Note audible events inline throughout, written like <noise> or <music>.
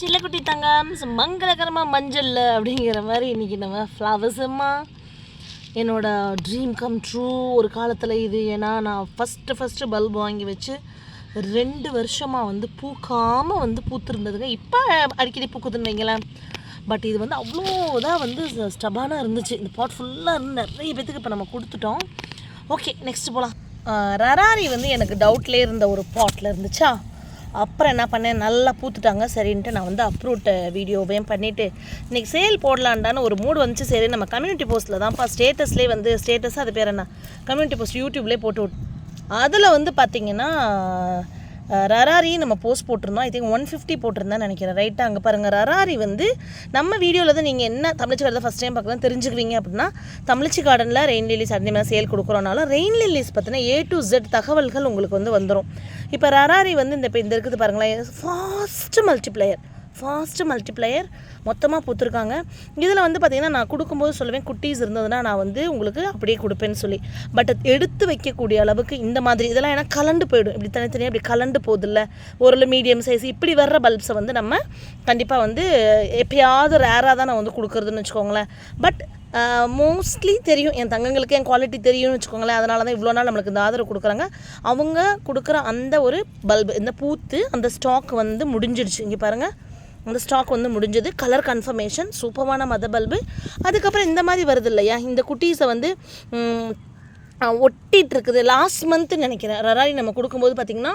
சில்லக்குட்டி தங்கம் மங்களகரமாக மஞ்சள் அப்படிங்கிற மாதிரி இன்றைக்கி நம்ம ஃப்ளவர்ஸுமா என்னோட ட்ரீம் கம் ட்ரூ ஒரு காலத்தில் இது ஏன்னா நான் ஃபஸ்ட்டு ஃபஸ்ட்டு பல்ப் வாங்கி வச்சு ரெண்டு வருஷமாக வந்து பூக்காமல் வந்து பூத்துருந்ததுங்க. இப்போ அடிக்கடி பூக்குதுன்னு வைங்களேன். பட் இது வந்து அவ்வளோ இதாக வந்து ஸ்டபானாக இருந்துச்சு. இந்த பாட் ஃபுல்லாக இருந்து நிறைய பேத்துக்கு இப்போ நம்ம கொடுத்துட்டோம். ஓகே நெக்ஸ்ட் போகலாம் ரராரி வந்து எனக்கு டவுட்லேயே இருந்த ஒரு பாட்டில் இருந்துச்சா? அப்புறம் என்ன பண்ணேன்? நல்லா பூத்துட்டாங்க. சரின்ட்டு நான் வந்து அப்ரூவ்ட் வீடியோவையும் பண்ணிவிட்டு இன்றைக்கி சேல் போடலான்டான்னு ஒரு மூடு வந்துச்சு. சரி நம்ம கம்யூனிட்டி போஸ்ட்டில் தான்ப்பா. ஸ்டேட்டஸ்லேயே வந்து ஸ்டேட்டஸ் அது பேர் என்ன? கம்யூனிட்டி போஸ்ட் யூடியூப்லேயே போட்டு விட். அதில் வந்து பார்த்திங்கன்னா ரராரி நம்ம போஸ்ட் போட்டிருந்தோம். ஐ திங்க் ஒன் ஃபிஃப்டி போட்டிருந்தேன் நினைக்கிறேன். ரைட்டாக அங்கே பாருங்கள் ரராரி வந்து நம்ம வீடியோவில் தான் நீங்கள் என்ன தமிழ்ச்சி கார்டு ஃபஸ்ட் டைம் பார்க்கலாம் தெரிஞ்சுக்குவீங்க அப்படின்னா தமிழ்ச்சி கார்டனில் ரெயின் லில்லிஸ் அதிகமாக சேல் கொடுக்குறோனாலும் ரெயின் லில்லிஸ் பற்றின ஏ டு ஜெட் தகவல்கள் உங்களுக்கு வந்து வந்துடும் இப்போ ரராரி வந்து இந்த இப்போ இந்த இருக்குது பாருங்களேன் ஃபாஸ்ட்டு மல்டிப்ளையர் ஃபாஸ்ட்டு மல்டிப்ளையர் மொத்தமாக பூத்துருக்காங்க. இதில் வந்து பார்த்திங்கன்னா நான் கொடுக்கும்போது சொல்லுவேன் குட்டீஸ் இருந்ததுன்னா நான் வந்து உங்களுக்கு அப்படியே கொடுப்பேன்னு சொல்லி. பட் எடுத்து வைக்கக்கூடிய அளவுக்கு இந்த மாதிரி இதெல்லாம் ஏன்னா கலண்டு போயிடும். இப்படி தனித்தனியாக இப்படி கலண்டு போகுதில்ல. ஒரு மீடியம் சைஸ் இப்படி வர்ற பல்ப்ஸை வந்து நம்ம கண்டிப்பாக வந்து எப்பயாவது ரேராக தான் நான் வந்து கொடுக்குறதுன்னு வச்சுக்கோங்களேன். பட் மோஸ்ட்லி தெரியும். என் தங்கங்களுக்கு என் குவாலிட்டி தெரியும்னு வச்சுக்கோங்களேன். அதனால தான் இவ்வளோ நாள் நம்மளுக்கு இந்த ஆதரவு கொடுக்குறாங்க. அவங்க கொடுக்குற அந்த ஒரு பல்பு இந்த பூத்து அந்த ஸ்டாக் வந்து முடிஞ்சிடுச்சு. இங்கே பாருங்கள் அந்த ஸ்டாக் வந்து முடிஞ்சது. கலர் கன்ஃபர்மேஷன் சூப்பரான மத பல்பு. அதுக்கப்புறம் இந்த மாதிரி வருது இல்லையா? இந்த குட்டீஸை வந்து ஒட்டிகிட்டு இருக்குது லாஸ்ட் மந்த்து நினைக்கிறேன். ரராரி நம்ம கொடுக்கும்போது பார்த்திங்கன்னா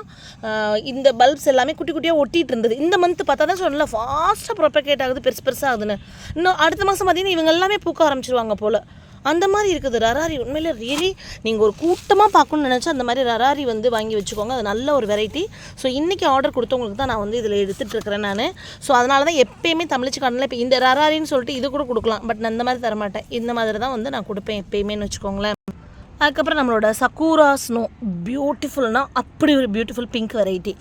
இந்த பல்ப்ஸ் எல்லாமே குட்டி குட்டியாக ஒட்டிகிட்டு இருந்தது இந்த மந்த் பார்த்தா தான் சொல்லல ஃபாஸ்ட்டாக ப்ரொபகேட் ஆகுது பெருசு பெருசாக ஆகுதுன்னு. இன்னும் அடுத்த மாதம் பார்த்தீங்கன்னா இவங்க எல்லாமே பூக்க ஆரம்பிச்சிருவாங்க போல். அந்த மாதிரி இருக்குது. ரராரி உண்மையில் ரியலி நீங்கள் ஒரு கூட்டமாக பார்க்கணும்னு நினச்சா அந்த மாதிரி ரராரி வந்து வாங்கி வச்சுக்கோங்க. அது நல்ல ஒரு வெரைட்டி ஸோ இன்றைக்கி ஆர்டர் கொடுத்தவங்களுக்கு தான் நான் வந்து இதில் எடுத்துகிட்டு இருக்கிறேன் நான். ஸோ அதனால தான் எப்பயுமே தமிழ்ச்சி கார்டனில் இப்போ இந்த ரராரின்னு சொல்லிட்டு இது கூட கொடுக்கலாம். பட் நான் இந்த மாதிரி தரமாட்டேன் இந்த மாதிரி தான் வந்து நான் கொடுப்பேன் எப்பயுமேன்னு வச்சுக்கோங்களேன். அதுக்கப்புறம் நம்மளோட சக்கூரா ஸ்னோ பியூட்டிஃபுல்னா அப்படி ஒரு பியூட்டிஃபுல் பிங்க் வெரைட்டி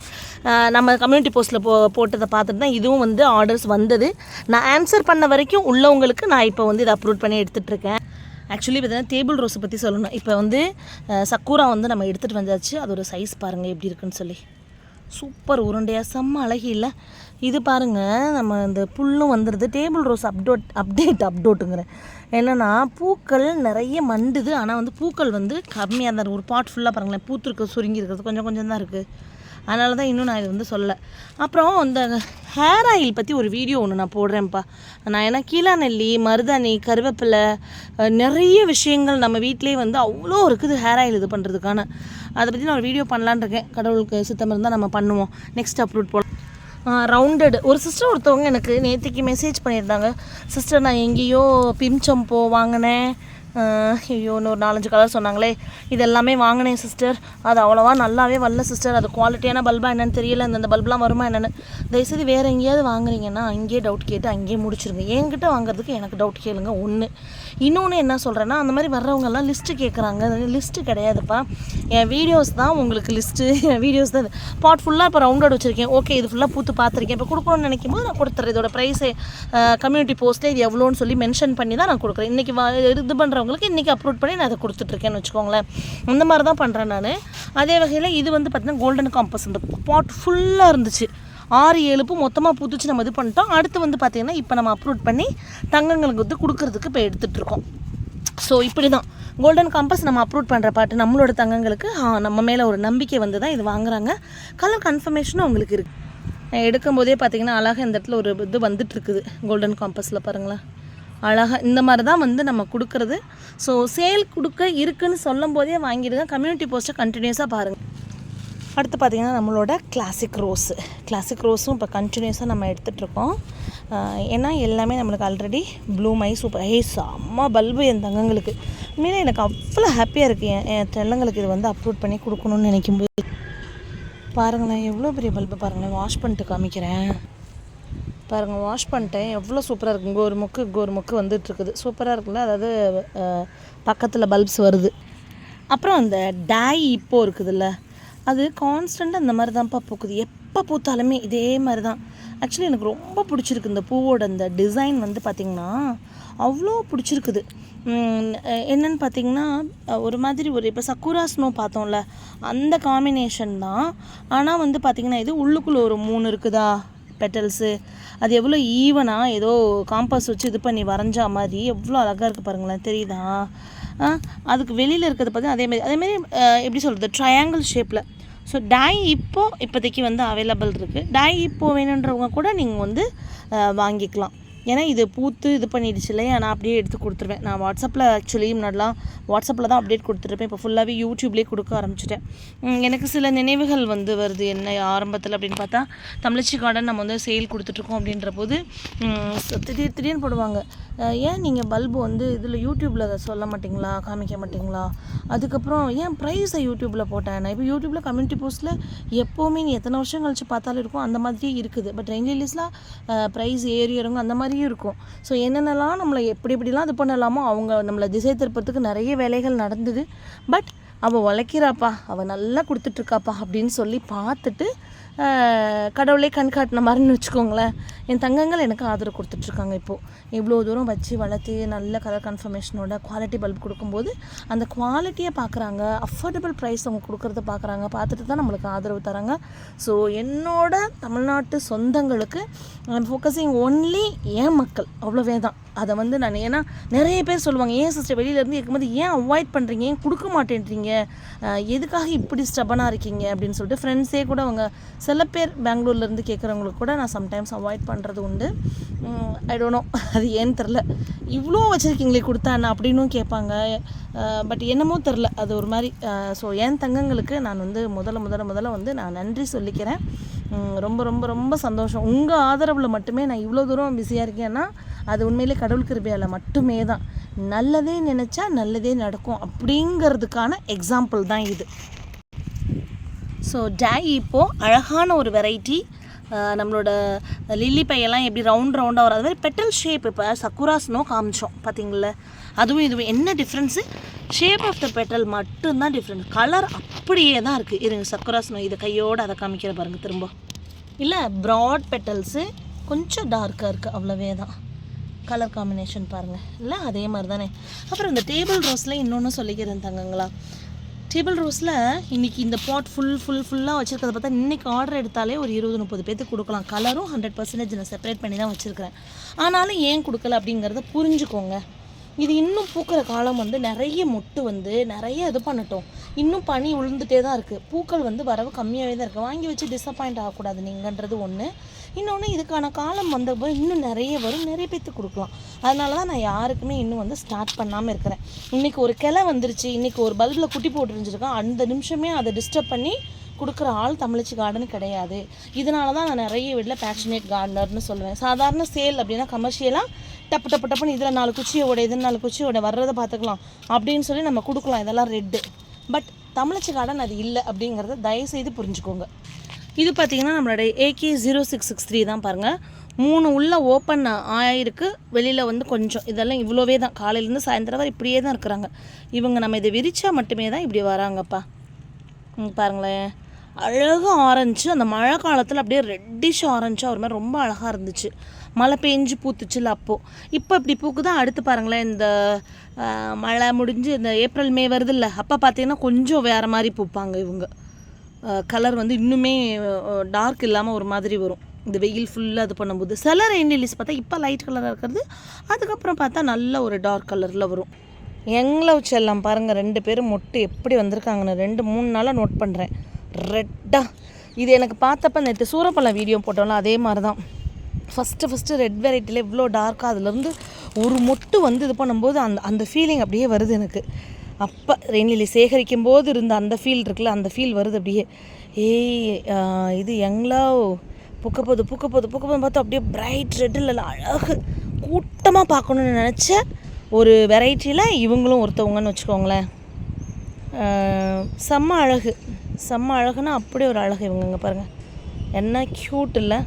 நம்ம கம்யூனிட்டி போஸ்ட்டில் போ போட்டதை பார்த்துட்டு தான் இதுவும் வந்து ஆர்டர்ஸ் வந்தது. நான் ஆன்சர் பண்ண வரைக்கும் உள்ளவங்களுக்கு நான் இப்போ வந்து இதை அப்ரூவ் பண்ணி எடுத்துகிட்டு இருக்கேன். ஆக்சுவலி பார்த்தீங்கன்னா டேபிள் ரோஸை பற்றி சொல்லணும். இப்போ வந்து சக்கூரா வந்து நம்ம எடுத்துகிட்டு வந்தாச்சு. அதோட சைஸ் பாருங்கள் எப்படி இருக்குன்னு சொல்லி. சூப்பர் உருண்டையாக செம்ம அழகி இல்லை? இது பாருங்கள் நம்ம இந்த புல்லும் வந்துடுது டேபிள் ரோஸ் அப்டோட் அப்டேட் அப்டோட்டுங்கிறேன் என்னென்னா பூக்கள் நிறைய மண்டுது. ஆனால் வந்து பூக்கள் வந்து கம்மியாக தான் இருக்குது ஒரு பாட் ஃபுல்லாக பாருங்களேன் பூத்துருக்கு சுருங்கி இருக்கிறது. கொஞ்சம் கொஞ்சம் தான் இருக்குது அதனால தான் இன்னும் நான் இது வந்து சொல்லலை. அப்புறம் இந்த ஹேர் ஆயில் பற்றி ஒரு வீடியோ ஒன்று நான் போடுறேன்ப்பா. நான் ஏன்னா கீழா நெல்லி மருதாணி கருவேப்பிலை நிறைய விஷயங்கள் நம்ம வீட்டிலே வந்து அவ்வளோ இருக்குது ஹேர் ஆயில் இது பண்ணுறதுக்கான அதை பற்றி நான் ஒரு வீடியோ பண்ணலான்ருக்கேன் கடவுளுக்கு சித்தம் இருந்தால் நம்ம பண்ணுவோம். நெக்ஸ்ட் அப்லோட் போகலாம் ரவுண்டட் ஒரு சிஸ்டர் ஒருத்தவங்க எனக்கு நேற்றுக்கு மெசேஜ் பண்ணியிருந்தாங்க. சிஸ்டர் நான் எங்கேயோ பிம்சம்போ வாங்கினேன். ஐயோ இன்னும் ஒரு நாலஞ்சு கலர் சொன்னாங்களே. இது எல்லாமே வாங்கினேன் சிஸ்டர் அது அவ்வளோவா நல்லாவே வரல சிஸ்டர் அது குவாலிட்டியான பல்பா என்னென்னு தெரியல. இந்த பல்பெலாம் வருமா என்னென்னு. தயவுசெய்து வேறு எங்கேயாவது வாங்குறீங்கன்னா அங்கேயே டவுட் கேட்டு அங்கேயே முடிச்சிருங்க. என்கிட்ட வாங்குறதுக்கு எனக்கு டவுட் கேளுங்க ஒன்று இன்னொன்று என்ன சொல்கிறேன்னா அந்த மாதிரி வர்றவங்கெல்லாம் லிஸ்ட்டு கேட்குறாங்க லிஸ்ட்டு கிடையாதுப்பா. என் வீடியோஸ் தான் உங்களுக்கு லிஸ்ட்டு என் வீடியோஸ் தான் பாட் ஃபுல்லாக இப்போ ரவுண்டட் வச்சுருக்கேன். ஓகே இது ஃபுல்லாக பூத்து பார்த்துருக்கேன். இப்போ கொடுக்கணும்னு நினைக்கும் போது நான் கொடுத்துறேன் இதோட ப்ரைஸு கம்யூனிட்டி போஸ்ட்டில் இது எவ்வளோன்னு சொல்லி மென்ஷன் பண்ணி தான் நான் கொடுக்குறேன். இன்றைக்கி இது பண்ணுறவங்களுக்கு இன்றைக்கி அப்ரூவ் பண்ணி நான் அதை கொடுத்துட்ருக்கேன்னு வச்சுக்கோங்களேன். அந்த மாதிரி தான் பண்ணுறேன் நான். அதே வகையில் இது வந்து பார்த்திங்கன்னா கோல்டன் காம்பஸ் பாட் ஃபுல்லாக இருந்துச்சு. ஆறு ஏழுப்பு மொத்தமாக பூத்துச்சு நம்ம இது பண்ணிட்டோம். அடுத்து வந்து பார்த்திங்கன்னா இப்போ நம்ம அப்ரூவ் பண்ணி தங்கங்களுக்கு வந்து கொடுக்கறதுக்கு இப்போ எடுத்துகிட்ருக்கோம் ஸோ இப்படி தான் கோல்டன் காம்பஸ் நம்ம அப்ரூவ் பண்ணுற பாட்டு நம்மளோட தங்கங்களுக்கு நம்ம மேலே ஒரு நம்பிக்கை வந்து தான் இது வாங்குறாங்க. கலர் கன்ஃபர்மேஷனும் அவங்களுக்கு இருக்குது எடுக்கும்போதே பார்த்தீங்கன்னா அழகாக இந்த இடத்துல ஒரு இது வந்துட்டுருக்குது கோல்டன் காம்பஸில் பாருங்களேன். அழகாக இந்த மாதிரி தான் வந்து நம்ம கொடுக்குறது. ஸோ சேல் கொடுக்க இருக்குன்னு சொல்லும் போதே வாங்கிடுங்க கம்யூனிட்டி போஸ்ட்டை கண்டினியூஸாக பாருங்கள் அடுத்து பார்த்திங்கன்னா நம்மளோட கிளாசிக் ரோஸு கிளாசிக் ரோஸும் இப்போ கண்டினியூஸாக நம்ம எடுத்துகிட்ருக்கோம் ஏன்னா எல்லாமே நம்மளுக்கு ஆல்ரெடி ப்ளூ மை சூப்பர் ஹே செம்ம பல்பு என் தங்கங்களுக்கு. உண்மையிலே எனக்கு அவ்வளோ ஹாப்பியாக இருக்குது என் என் தெல்லங்களுக்கு இது வந்து அப்லோட் பண்ணி கொடுக்கணும்னு நினைக்கும்போது. பாருங்களேன் எவ்வளோ பெரிய பல்பு பாருங்களேன் வாஷ் பண்ணிட்டு காமிக்கிறேன். பாருங்கள் வாஷ் பண்ணிட்டேன். எவ்வளோ சூப்பராக இருக்குங்க ஒரு முக்கு இங்க ஒரு முக்கு வந்துட்டுருக்குது சூப்பராக இருக்குல்ல? அதாவது பக்கத்தில் பல்ப்ஸ் வருது. அப்புறம் அந்த டாய் இப்போ இருக்குதுல்ல? அது கான்ஸ்டண்ட்டாக அந்த மாதிரி தான்ப்பா பூக்குது. எப்போ பூத்தாலுமே இதே மாதிரி தான் ஆக்சுவலி எனக்கு ரொம்ப பிடிச்சிருக்கு இந்த பூவோட அந்த டிசைன் வந்து பார்த்திங்கன்னா அவ்வளோ பிடிச்சிருக்குது. என்னன்னு பார்த்தீங்கன்னா ஒரு மாதிரி ஒரு இப்போ சக்குரா ஸ்னோ பார்த்தோம்ல அந்த காம்பினேஷன் தான். ஆனால் வந்து பார்த்திங்கன்னா இது உள்ளுக்குள்ளே ஒரு மூணு இருக்குதா? பெட்டல்ஸு அது எவ்வளோ ஈவனாக ஏதோ காம்பஸ் வச்சு இது பண்ணி வரைஞ்சா மாதிரி எவ்வளோ அழகாக இருக்குது பாருங்களேன். தெரியுதா? அதுக்கு வெளியில் இருக்கிறது பார்த்தீங்கன்னா அதேமாரி அதேமாரி எப்படி சொல்கிறது ட்ரையாங்கிள் ஷேப்பில் ஸோ டாய் இப்போது இப்போதைக்கு வந்து அவைலபிள் இருக்குது டாய் இப்போ வேணுன்றவங்க கூட நீங்கள் வந்து வாங்கிக்கலாம். ஏன்னா இது பூத்து இது பண்ணிடுச்சு இல்லையா? நான் அப்படியே எடுத்து கொடுத்துருவேன். நான் வாட்ஸ்அப்பில் ஆக்சுவலி முன்னாடிலாம் வாட்ஸ்அப்பில் தான் அப்டேட் கொடுத்துருப்பேன். இப்போ ஃபுல்லாகவே யூடியூப்லேயே கொடுக்க ஆரம்பிச்சிட்டேன். எனக்கு சில நினைவுகள் வந்து வருது. என்ன ஆரம்பத்தில் அப்படின்னு பார்த்தா தமிழச்சி கார்டன் நம்ம வந்து சேல் கொடுத்துட்ருக்கோம் அப்படின்ற போது திடீர் திடீர்னு போடுவாங்க. ஏன் நீங்கள் பல்பு வந்து இதில் யூடியூப்பில் அதை சொல்ல மாட்டிங்களா? காமிக்க மாட்டிங்களா? அதுக்கப்புறம் ஏன் ப்ரைஸை யூடியூப்பில் போட்டேன்? நான் இப்போ யூடியூப்பில் கம்யூனிட்டி போஸ்ட்டில் எப்போவுமே நீ எத்தனை வருஷம் கழிச்சு பார்த்தாலும் இருக்கும். அந்த மாதிரியே இருக்குது. பட் ரெயின் லிலிஸ்லாம் ப்ரைஸ் ஏறி இறங்கும். அந்த மாதிரி மாதிரியும் இருக்கும். ஸோ என்னென்னலாம் நம்மளை எப்படி எப்படிலாம் இது பண்ணலாமோ அவங்க நம்மளை திசை திருப்பத்துக்கு நிறைய வேலைகள் நடந்தது. பட் அவள் உழைக்கிறாப்பா அவள் நல்லா கொடுத்துட்ருக்காப்பா அப்படின்னு சொல்லி பார்த்துட்டு கடவுளே கண் காட்டின மாதிரின்னு வச்சுக்கோங்களேன். என் தங்கங்கள் எனக்கு ஆதரவு கொடுத்துட்ருக்காங்க இப்போது இவ்வளோ தூரம் வச்சு வளர்த்து நல்ல கலர் கன்ஃபர்மேஷனோட குவாலிட்டி பல்ப் கொடுக்கும்போது அந்த குவாலிட்டியை பார்க்குறாங்க அஃபோர்டபுள் ப்ரைஸ் அவங்க கொடுக்குறத பார்க்குறாங்க பார்த்துட்டு தான் நம்மளுக்கு ஆதரவு தராங்க. ஸோ என்னோட தமிழ்நாட்டு சொந்தங்களுக்கு ஃபோக்கஸிங் ஒன்லி என் மக்கள் அவ்வளோவே தான். அதை வந்து நான் ஏன்னா நிறைய பேர் சொல்லுவாங்க ஏன் சிஸ்டர் வெளியிலேருந்து இருக்கும்போது ஏன் அவாய்ட் பண்ணுறீங்க ஏன் கொடுக்க மாட்டேன்றீங்க? எதுக்காக இப்படி ஸ்டபனாக இருக்கீங்க? அப்படின்னு சொல்லிட்டு ஃப்ரெண்ட்ஸே கூட அவங்க சில பேர் பெங்களூர்லேருந்து கேட்குறவங்களுக்கு கூட நான் சம்டைம்ஸ் அவாய்ட் பண்ணுறது உண்டு. ஐ டோன்ட் நோ அது ஏன்னு தெரில இவ்வளோ வச்சுருக்கீங்களே கொடுத்தா என்ன? அப்படின்னும் கேட்பாங்க. பட் என்னமோ தெரில அது ஒரு மாதிரி ஸோ என் தங்கங்களுக்கு நான் வந்து முதல்ல முதல்ல முதல்ல வந்து நான் நன்றி சொல்லிக்கிறேன். ரொம்ப ரொம்ப ரொம்ப சந்தோஷம். உங்கள் ஆதரவில் மட்டுமே நான் இவ்வளோ தூரம் பிஸியாக இருக்கேன்னா அது உண்மையிலே கடவுள் கிருபையால் மட்டுமே தான் நல்லதே நினச்சா நல்லதே நடக்கும் அப்படிங்கிறதுக்கான எக்ஸாம்பிள் தான் இது. ஸோ டே இப்போது அழகான ஒரு வெரைட்டி நம்மளோட லில்லி பையெல்லாம் எப்படி ரவுண்ட் ரவுண்டாக வரும். அது மாதிரி பெட்டல் ஷேப் இப்போ சக்குராஸ்னோ காமிச்சோம் பார்த்தீங்களா அதுவும் இதுவும். என்ன difference shape of the petal மட்டும்தான் டிஃப்ரெண்ட் கலர் அப்படியே தான் இருக்குது இருங்க சக்குராஸ்னோ இதை கையோடு அதை காமிக்கிற பாருங்கள் திரும்ப. இல்லை ப்ராட் பெட்டல்ஸு கொஞ்சம் டார்க்காக இருக்குது அவ்வளவே தான் கலர் காம்பினேஷன் பாருங்கள் இல்லை அதே மாதிரி தானே அப்புறம் இந்த டேபிள் ரோஸில் இன்னொன்று சொல்லிக்கிறேன் தங்கங்களா. டேபிள் ரோஸில் இன்றைக்கி இந்த பாட் ஃபுல் ஃபுல் ஃபுல்லாக வச்சுருக்கிறத பார்த்தா இன்றைக்கி ஆர்டர் எடுத்தாலே ஒரு இருபது முப்பது பேர்த்துக்கு கொடுக்கலாம். கலரும் ஹண்ட்ரட் பர்சன்டேஜ் நான் செப்பரேட் பண்ணி தான் வச்சுருக்கிறேன். ஆனாலும் ஏன் கொடுக்கல அப்படிங்கிறத புரிஞ்சுக்கோங்க. இது இன்னும் பூக்கிற காலம் வந்து நிறைய மொட்டு வந்து நிறைய இது பண்ணட்டும். இன்னும் பனி உளுந்துட்டே தான் இருக்குது பூக்கள் வந்து வரவு கம்மியாகவே தான் இருக்குது வாங்கி வச்சு டிசப்பாயிண்ட் ஆகக்கூடாது நீங்கன்றது ஒன்று இன்னொன்று இதுக்கான காலம் வந்தப்போ இன்னும் நிறைய வரும் நிறைய பேர்த்துக்கு கொடுக்கலாம். அதனால தான் நான் யாருக்குமே இன்னும் வந்து ஸ்டார்ட் பண்ணாமல் இருக்கிறேன். இன்றைக்கி ஒரு கிளை வந்துருச்சு. இன்றைக்கி ஒரு பல்பில் குட்டி போட்டுருந்துருக்கேன் அந்த நிமிஷமே அதை டிஸ்டர்ப் பண்ணி கொடுக்குற ஆள் தமிழச்சி கார்டன் கிடையாது. இதனால தான் நான் நிறைய வீட்டில் பேஷனேட் கார்டனர்னு சொல்லுவேன். சாதாரண சேல் அப்படின்னா கமர்ஷியலாக டப்பு டப்பு டப்புன்னு இதில் நாலு குச்சியோட இதில் நாலு குச்சியோட வர்றதை பார்த்துக்கலாம் அப்படின்னு சொல்லி நம்ம கொடுக்கலாம். இதெல்லாம் ரெட்டு பட் தமிழச்சி கார்டன் அது இல்லை அப்படிங்கிறத தயவுசெய்து புரிஞ்சுக்கோங்க. இது பார்த்தீங்கன்னா நம்மளோட A K zero six six three தான் பாருங்கள் மூணு உள்ள ஓப்பன் ஆயிருக்கு. வெளியில் வந்து கொஞ்சம். இதெல்லாம் இவ்வளோவே தான். காலையிலேருந்து சாயந்தரம் வரை இப்படியே தான் இருக்கிறாங்க. இவங்க நம்ம இதை விரித்தா மட்டுமே தான் இப்படி வராங்கப்பா. பாருங்களேன். அழகாக ஆரஞ்சு அந்த மழை காலத்தில் அப்படியே ரெட்டிஷ் ஆரஞ்சாக ஒரு மாதிரி ரொம்ப அழகாக இருந்துச்சு. மழை பெஞ்சு பூத்துச்சுல அப்போது இப்போ இப்படி பூக்குதான் அடுத்து பாருங்களேன் இந்த மழை முடிஞ்சு இந்த ஏப்ரல் மே வருதுல்ல அப்போ பார்த்தீங்கன்னா கொஞ்சம் வேறு மாதிரி பூப்பாங்க இவங்க. கலர் வந்து இன்னுமே டார்க் இல்லாமல் ஒரு மாதிரி வரும். இந்த வெயில் ஃபுல்லாக இது பண்ணும்போது. சில ரெயின் லில்லிஸ் பார்த்தா இப்போ லைட் கலராக இருக்கிறது. அதுக்கப்புறம் பார்த்தா நல்ல ஒரு டார்க் கலரில் வரும். எங்களை செல்லம் பாருங்கள் ரெண்டு பேரும் மொட்டு எப்படி வந்திருக்காங்கன்னு. ரெண்டு மூணு நாளாக நோட் பண்ணுறேன் ரெட்டாக இது எனக்கு பார்த்தப்ப நேற்று சூரப்பழம் வீடியோ போட்டோம்ல அதே மாதிரி தான் ஃபஸ்ட்டு ஃபஸ்ட்டு ரெட் வெரைட்டியில் இவ்வளோ டார்க்காக அதுலேருந்து ஒரு மொட்டு வந்து இது பண்ணும்போது அந்த அந்த ஃபீலிங் அப்படியே வருது எனக்கு. அப்போ ரெயின்லிலி சேகரிக்கும் போது இருந்த அந்த ஃபீல் இருக்குல்ல அந்த ஃபீல் வருது அப்படியே. ஏய் இது எங்களோ புக்க போது புக்க போது புக்க போது பார்த்தா அப்படியே பிரைட் ரெட்டில் அழகு. கூட்டமாக பார்க்கணுன்னு நினச்ச ஒரு வெரைட்டியில் இவங்களும் ஒருத்தவங்கன்னு வச்சுக்கோங்களேன். செம்ம அழகு. செம்ம அழகுனா அப்படி ஒரு அழகு இவங்கங்க பாருங்கள் என்ன க்யூட் இல்லை.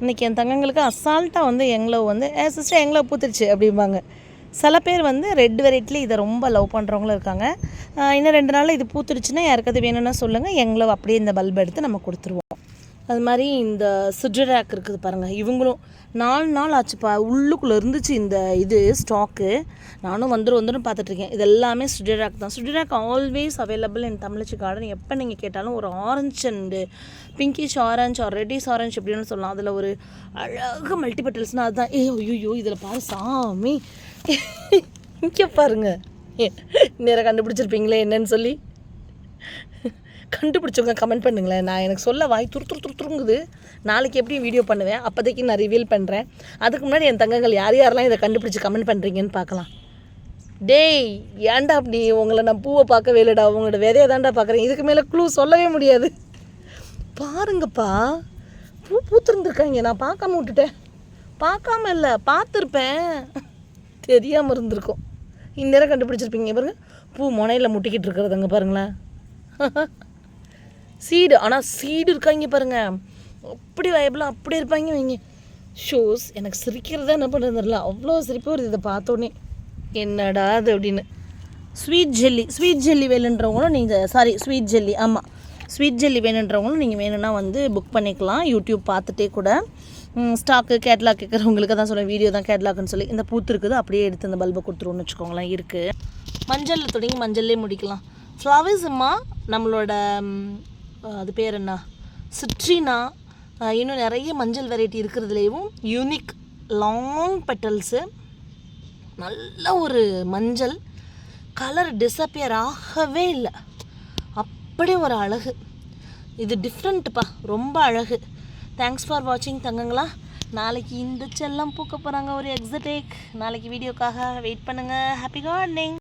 இன்றைக்கி என் தங்கங்களுக்கு அசால்ட்டாக வந்து எங்களோ வந்து ஏ சிஸ்டர் எங்களோ பூத்துருச்சு அப்படிம்பாங்க. சில பேர் வந்து ரெட் வெரைட்டியில் இதை ரொம்ப லவ் பண்ணுறவங்களும் இருக்காங்க. இன்னும் ரெண்டு நாளில் இது பூத்துருச்சுன்னா யாருக்காவது வேணும்னா சொல்லுங்கள் எங்களோ அப்படியே இந்த பல்ப் எடுத்து நம்ம கொடுத்துருவோம். அது மாதிரி இந்த சிட்ரேக் இருக்குது பாருங்கள் இவங்களும் நாலு நாள் ஆச்சுப்பா. உள்ளுக்குள்ளே இருந்துச்சு இந்த இது ஸ்டாக்கு. நானும் வந்துடும் வந்துடும் பார்த்துட்ருக்கேன். இது எல்லாமே சுடிராக் தான். சுடிராக் always available in Tamizhachi garden எப்போ நீங்கள் கேட்டாலும் ஒரு orange and pinkish orange or reddish orange எப்படின்னு சொல்லலாம். அதில் ஒரு அழகு மல்டிபட்டல்ஸ்னால் அதுதான் ஏ ஐயோ இதில் பாரு சாமி. இங்கே பாருங்க. நேராக கண்டுபிடிச்சிருப்பீங்களே என்னன்னு சொல்லி. <laughs> கண்டுபிடிச்சவங்க கமெண்ட் பண்ணுங்களேன். நான் எனக்கு சொல்ல வாய் துரு துரு துரு துருங்குது. நாளைக்கு எப்படியும் வீடியோ பண்ணுவேன். அப்போதைக்கு நான் ரிவீல் பண்ணுறேன் அதுக்கு முன்னாடி என் தங்கங்கள் யார் யாரெல்லாம் இதை கண்டுபிடிச்சி கமெண்ட் பண்ணுறீங்கன்னு பார்க்கலாம். டேய் ஏன்டா அப்படி? உங்களை நான் பூவை பார்க்கவே இல்லைடா உங்களோட விதையை தாண்டா பார்க்குறேன். இதுக்கு மேலே க்ளூ சொல்லவே முடியாது. பாருங்கப்பா. பூ பூத்துருந்துருக்காங்க. நான் பார்க்காம விட்டுட்டேன். பார்க்காம இல்லை பார்த்துருப்பேன். தெரியாமல் இருந்திருக்கும். இந்நேரம் கண்டுபிடிச்சிருப்பீங்க. பாருங்க பூ முனையில் முட்டிக்கிட்டு இருக்கிறதுங்க பாருங்களேன். சீடு ஆனால் சீடு இருக்காங்க பாருங்க. அப்படி வயபிளாக அப்படி இருப்பாங்க வைங்க. ஷோஸ் எனக்கு சிரிக்கிறதா என்ன பண்ணுறது அவ்வளோ சிரிப்பு வருது இதை பார்த்தோன்னே. என்னடா அது அப்படின்னு. ஸ்வீட் ஜெல்லி ஸ்வீட் ஜெல்லி வேணுன்றவங்களும் நீங்கள் சாரி ஸ்வீட் ஜெல்லி ஆமாம் ஸ்வீட் ஜெல்லி வேணுன்றவங்களும் நீங்கள் வேணும்னா வந்து புக் பண்ணிக்கலாம். யூடியூப் பார்த்துட்டே கூட. ஸ்டாக்கு கேட்லாக் கேட்குறவங்களுக்கு தான் சொல்லுவேன். வீடியோ தான் கேட்லாக்னு சொல்லி. இந்த பூத்து இருக்குது. அப்படியே எடுத்து இந்த பல்பை கொடுத்துருவோம்னு வச்சுக்கோங்களேன். இருக்குது மஞ்சளில் தொடங்கி மஞ்சள்லேயே முடிக்கலாம். ஃப்ளவர்ஸுமா நம்மளோட அது பேர் என்ன? சிட்ரினா இன்னும் நிறைய மஞ்சள் வெரைட்டி இருக்கிறதுலேயும் யூனிக் லாங் பெட்டல்ஸு நல்ல ஒரு மஞ்சள். கலர் டிஸப்பியர் ஆகவே இல்லை. அப்படியே ஒரு அழகு. இது டிஃப்ரெண்ட்டுப்பா ரொம்ப அழகு. தேங்க்ஸ் ஃபார் வாட்சிங் தங்கங்களா. நாளைக்கு இந்த செல்லம் பூக்க போகிறாங்க ஒரு எக்ஸடேக் நாளைக்கு வீடியோக்காக வெயிட் பண்ணுங்கள் ஹாப்பி கார்டனிங்